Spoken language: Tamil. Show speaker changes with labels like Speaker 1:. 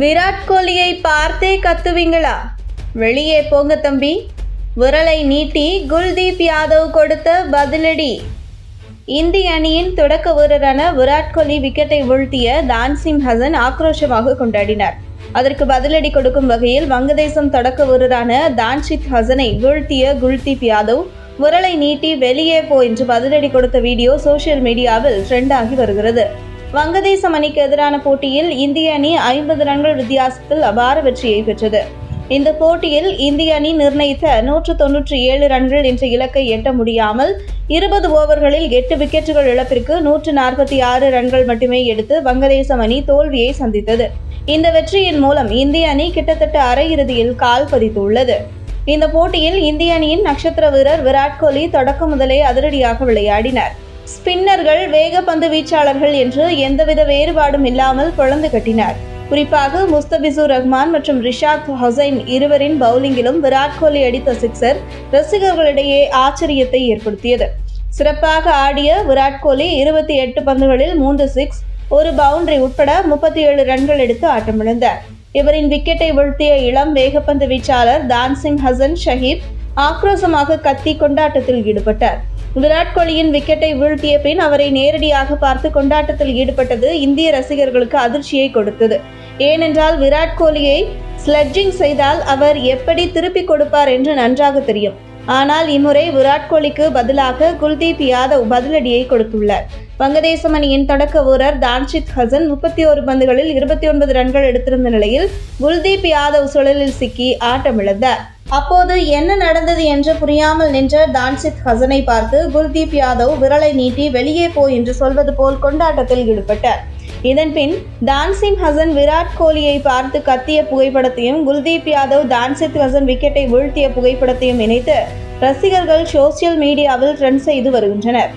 Speaker 1: விராட் கோலியை பார்த்தே கத்துவீங்களா? வெளியே போங்க தம்பி. விரலை நீட்டி குல்தீப் யாதவ் கொடுத்த பதிலடி. இந்திய அணியின் தொடக்க வீரரான விராட் கோலி விக்கெட்டை வீழ்த்திய தான்சிம் ஹசன் ஆக்ரோஷமாக கொண்டாடினார். அதற்கு பதிலடி கொடுக்கும் வகையில் வங்கதேசம் தொடக்க வீரரான தான்ஷித் ஹசனை வீழ்த்திய குல்தீப் யாதவ் விரலை நீட்டி வெளியே போ என்று பதிலடி கொடுத்த வீடியோ சோஷியல் மீடியாவில் ட்ரெண்ட் ஆகி வருகிறது. வங்கதேசம் அணிக்கு எதிரான போட்டியில் இந்திய அணி ஐம்பது ரன்கள் வித்தியாசத்தில் அபார வெற்றியை பெற்றது. இந்த போட்டியில் இந்திய அணி நிர்ணயித்த நூற்று தொன்னூற்றி ஏழு ரன்கள் என்ற இலக்கை எட்ட முடியாமல் இருபது ஓவர்களில் எட்டு விக்கெட்டுகள் இழப்பிற்கு நூற்று நாற்பத்தி ஆறு ரன்கள் மட்டுமே எடுத்து வங்கதேசம் அணி தோல்வியை சந்தித்தது. இந்த வெற்றியின் மூலம் இந்திய அணி கிட்டத்தட்ட அரையிறுதியில் கால் பதித்துள்ளது. இந்த போட்டியில் இந்திய அணியின் நட்சத்திர வீரர் விராட் கோலி தொடக்கம் முதலே அதிரடியாக விளையாடினார். ஸ்பின்னர்கள் வேகப்பந்து வீச்சாளர்கள் என்று எந்தவித வேறுபாடும் இல்லாமல் குழந்து கட்டினார். குறிப்பாக முஸ்தபிசூர் ரஹ்மான் மற்றும் ரிஷாத் ஹொசைன் இருவரின் பவுலிங்கிலும் விராட் கோலி அடித்த சிக்ஸர் ரசிகர்களிடையே ஆச்சரியத்தை ஏற்படுத்தியது. சிறப்பாக ஆடிய விராட் கோலி இருபத்தி எட்டு பந்துகளில் மூன்று சிக்ஸ் ஒரு பவுண்டரி உட்பட முப்பத்தி ஏழு ரன்கள் எடுத்து ஆட்டமிழந்தார். இவரின் விக்கெட்டை வீழ்த்திய இளம் வேகப்பந்து வீச்சாளர் தான்சிங் ஹசன் ஷஹீப் ஆக்ரோஷமாக கத்தி கொண்டாட்டத்தில் ஈடுபட்டார். விராட் கோலியின் விக்கெட்டை வீழ்த்திய பின் அவரை நேரடியாக பார்த்து கொண்டாட்டத்தில் ஈடுபட்டது இந்திய ரசிகர்களுக்கு அதிர்ச்சியை கொடுத்தது. ஏனென்றால் விராட் கோலியை ஸ்லெட்ஜிங் செய்தால் அவர் எப்படி திருப்பிக் கொடுப்பார் என்று நன்றாக தெரியும். ஆனால் இம்முறை விராட் கோலிக்கு பதிலாக குல்தீப் யாதவ் பதிலடியை கொடுத்துள்ளார். வங்கதேசம் அணியின் தொடக்க வீரர் தான்ஷித் ஹசன் முப்பத்தி ஒரு பந்துகளில் இருபத்தி ஒன்பது ரன்கள் எடுத்திருந்த நிலையில் குல்தீப் யாதவ் சுழலில் சிக்கி ஆட்டமிழந்தார். அப்போது என்ன நடந்தது என்று புரியாமல் நின்ற தான்சித் ஹசனை பார்த்து குல்தீப் யாதவ் விரலை நீட்டி வெளியே போ என்று சொல்வது போல் கொண்டாட்டத்தில் ஈடுபட்டார். இதன்பின் தான்சிங் ஹசன் விராட் கோலியை பார்த்து கத்திய புகைப்படத்தையும் குல்தீப் யாதவ் தான்சித் ஹசன் விக்கெட்டை வீழ்த்திய புகைப்படத்தையும் இணைத்து ரசிகர்கள் சோசியல் மீடியாவில் ட்ரெண்ட் செய்து வருகின்றனர்.